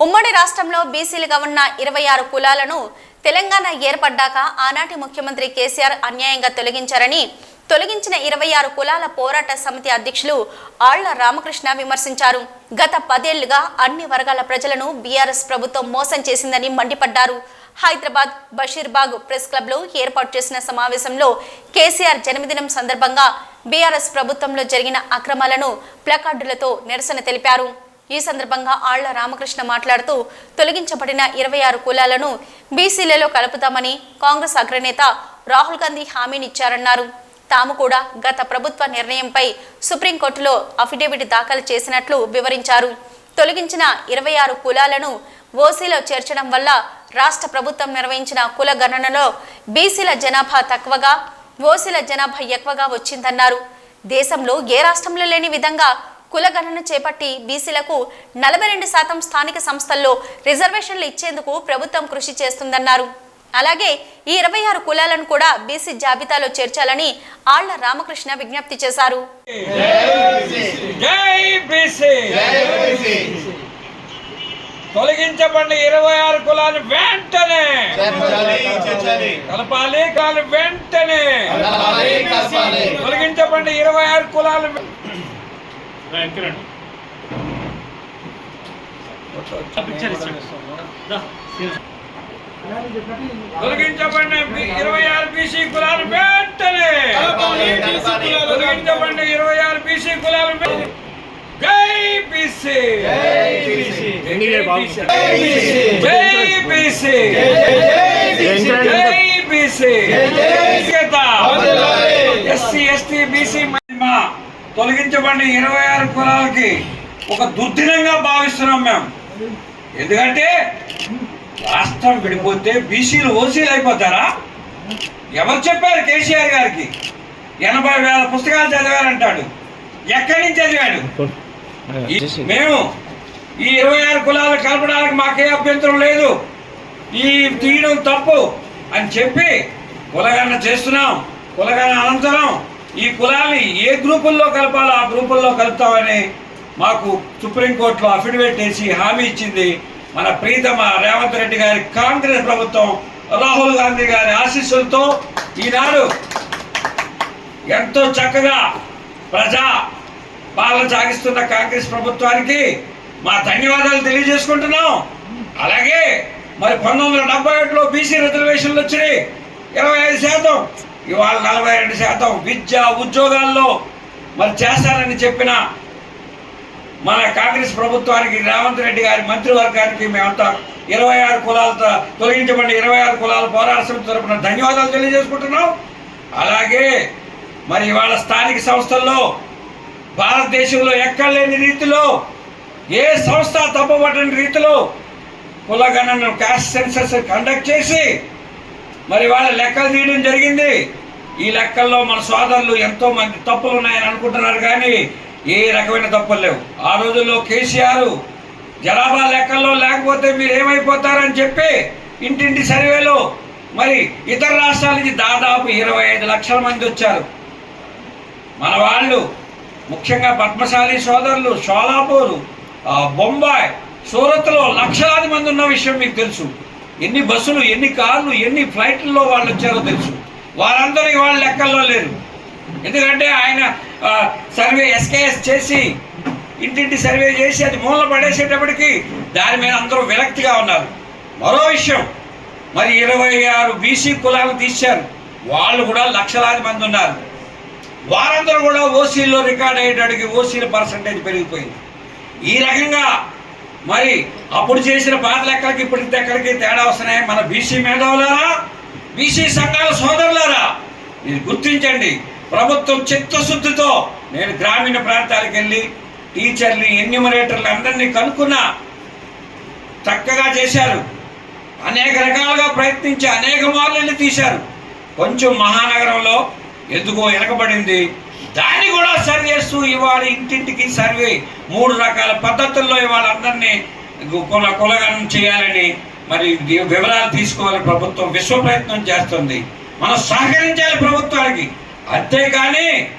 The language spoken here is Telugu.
ఉమ్మడి రాష్ట్రంలో బీసీలుగా ఉన్న ఇరవై ఆరు కులాలను తెలంగాణ ఏర్పడ్డాక ఆనాటి ముఖ్యమంత్రి కేసీఆర్ అన్యాయంగా తొలగించారని తొలగించిన ఇరవై ఆరు కులాల పోరాట సమితి అధ్యక్షులు ఆళ్ళ రామకృష్ణ విమర్శించారు. గత పదేళ్ళుగా అన్ని వర్గాల ప్రజలను బీఆర్ఎస్ ప్రభుత్వం మోసం చేసిందని మండిపడ్డారు. హైదరాబాద్ బషీర్బాగ్ ప్రెస్ క్లబ్లో ఏర్పాటు చేసిన సమావేశంలో కేసీఆర్ జన్మదినం సందర్భంగా బీఆర్ఎస్ ప్రభుత్వంలో జరిగిన అక్రమాలను ప్లకార్డులతో నిరసన తెలిపారు. ఈ సందర్భంగా ఆళ్ళ రామకృష్ణ మాట్లాడుతూ తొలగించబడిన ఇరవై ఆరు కులాలను బీసీలలో కలుపుతామని కాంగ్రెస్ అగ్రనేత రాహుల్ గాంధీ హామీనిచ్చారన్నారు. తాము కూడా గత ప్రభుత్వ నిర్ణయంపై సుప్రీంకోర్టులో అఫిడవిట్ దాఖలు చేసినట్లు వివరించారు. తొలగించిన ఇరవై ఆరు కులాలను ఓసీలో చేర్చడం వల్ల రాష్ట్ర ప్రభుత్వం నిర్వహించిన కుల గణనలో బీసీల జనాభా తక్కువగా ఓసీల జనాభా ఎక్కువగా వచ్చిందన్నారు. దేశంలో ఏ రాష్ట్రంలో లేని విధంగా కులగణన చేపట్టి బీసీలకు నలభై రెండు శాతం స్థానిక సంస్థల్లో రిజర్వేషన్లు ఇచ్చేందుకు ప్రభుత్వం కృషి చేస్తుందన్నారు. అలాగే ఈ ఇరవై ఆరు కులాలను కూడా బీసీ జాబితాలో చేర్చాలని ఆళ్ళ రామకృష్ణ విజ్ఞప్తి చేశారు. తొలగించబడిన ఇరవై ఆరు కులాలు వెంటనే! కలపాలి కాలు వెంటనే! తొలగించబడిన ఇరవై ఆరు కులాలు వె- తొలగించబడిన బి- ఇరవై ఆరు బీసీ కులాలు వెంటనే. తొలగించబడిన ఇరవై ఆరు బీసీ కులాలు వెంటనే. జై బీసీ. జై బీసీ. జై బీసీ. ఎస్సీ ఎస్టీ బీసీ మహిమ తొలగించబడిన ఇరవై ఆరు కులాలకి ఒక దుర్దినంగా భావిస్తున్నాం మేము ఎందుకంటే రాష్ట్రం విడిపోతే బీసీలు ఓసీలు అయిపోతారా? ఎవరు చెప్పారు కేసీఆర్ గారికి? ఎనభై వేల పుస్తకాలు చదివారంటాడు. ఎక్కడి నుంచి చదివాడు? మేము ఈ ఇరవై ఆరు కులాలు కలపడానికి మాకే అభ్యంతరం లేదు. ఈ తీయడం తప్పు అని చెప్పి కులగణన చేస్తున్నాం. కులగణన అనంతరం ఈ కులాన్ని ఏ గ్రూపుల్లో కలపాలో ఆ గ్రూపుల్లో కలుపుతామని మాకు సుప్రీంకోర్టులో అఫిడవిట్ వేసి హామీ ఇచ్చింది మన ప్రీతమ రేవంత్ రెడ్డి గారి కాంగ్రెస్ ప్రభుత్వం. రాహుల్ గాంధీ గారి ఆశీస్సులతో ఈనాడు ఎంతో చక్కగా ప్రజా పాలన సాగిస్తున్న కాంగ్రెస్ ప్రభుత్వానికి మా ధన్యవాదాలు తెలియజేసుకుంటున్నాం. అలాగే మరి పంతొమ్మిది వందల డెబ్బై ఒకటిలో బీసీ రిజర్వేషన్లు వచ్చినాయి. ఇరవై ఐదు శాతం. ఇవాళ నలభై రెండు శాతం విద్య ఉద్యోగాల్లో మరి చేస్తారని చెప్పిన మన కాంగ్రెస్ ప్రభుత్వానికి రేవంత్ రెడ్డి గారి మంత్రివర్గానికి మేమంతా ఇరవై ఆరు కులాలతో తొలగించబడిన ఇరవై ఆరు కులాల పోరాట సమితి తరపున ధన్యవాదాలు తెలియజేసుకుంటున్నాం. అలాగే మరి ఇవాళ స్థానిక సంస్థల్లో భారతదేశంలో ఎక్కడ లేని రీతిలో ఏ సంస్థ తప్పబట్టని రీతిలో కులగణన క్యాస్ట్ సెన్సస్ కండక్ట్ చేసి మరి వాళ్ళ లెక్కలు తీయడం జరిగింది. ఈ లెక్కల్లో మన సోదరులు ఎంతో మంది తప్పులు ఉన్నాయని అనుకుంటున్నారు కానీ ఏ రకమైన తప్పులు లేవు. ఆ రోజుల్లో కేసీఆర్ జనాభా లెక్కల్లో లేకపోతే మీరు ఏమైపోతారని చెప్పి ఇంటింటి సర్వేలో మరి ఇతర రాష్ట్రాల నుంచి దాదాపు ఇరవై ఐదు లక్షల మంది వచ్చారు. మన వాళ్ళు ముఖ్యంగా పద్మశాలి సోదరులు షోలాపూరు బొంబాయి సూరత్లో లక్షలాది మంది ఉన్న విషయం మీకు తెలుసు. ఎన్ని బస్సులు ఎన్ని కార్లు ఎన్ని ఫ్లైట్లలో వాళ్ళు వచ్చారో తెలుసు. వారందరూ వాళ్ళ లెక్కల్లో లేరు. ఎందుకంటే ఆయన సర్వే ఎస్కేఎస్ చేసి ఇంటింటి సర్వే చేసి అది మూల పడేసేటప్పటికి దాని మీద అందరూ విరక్తిగా ఉన్నారు. మరో విషయం మరి ఇరవై ఆరు బీసీ కులాలు తీశారు. వాళ్ళు కూడా లక్షలాది మంది ఉన్నారు. వారందరూ కూడా ఓసీల్లో రికార్డ్ అయ్యేటడికి ఓసీల పర్సంటేజ్ పెరిగిపోయింది. ఈ రకంగా మరి అప్పుడు చేసిన పాత లెక్కలకి ఇప్పుడు లెక్కలకి తేడా వస్తున్నాయి? మన బీసీ మేధావులారా? బీసీ సంఘాల సోదరులారా? ఇది గుర్తించండి ప్రభుత్వం చిత్తశుద్ధితో నేను గ్రామీణ ప్రాంతాలకు వెళ్ళి టీచర్ని ఎన్యూమరేటర్లు అందరినీ కనుక్కున్నా. చక్కగా చేశారు. అనేక రకాలుగా ప్రయత్నించి అనేక మార్లు తీశారు. కొంచెం మహానగరంలో ఎందుకో వెనకబడింది దాన్ని కూడా సరి చేస్తూ ఇవాళ ఇంటింటికి సర్వే మూడు రకాల పద్ధతుల్లో ఇవాళ అందరినీ కుల కులగనం చేయాలని మరి వివరాలు తీసుకోవాలి ప్రభుత్వం. విశ్వ ప్రయత్నం చేస్తుంది. మనం సహకరించాలి ప్రభుత్వానికి. అంతేకాని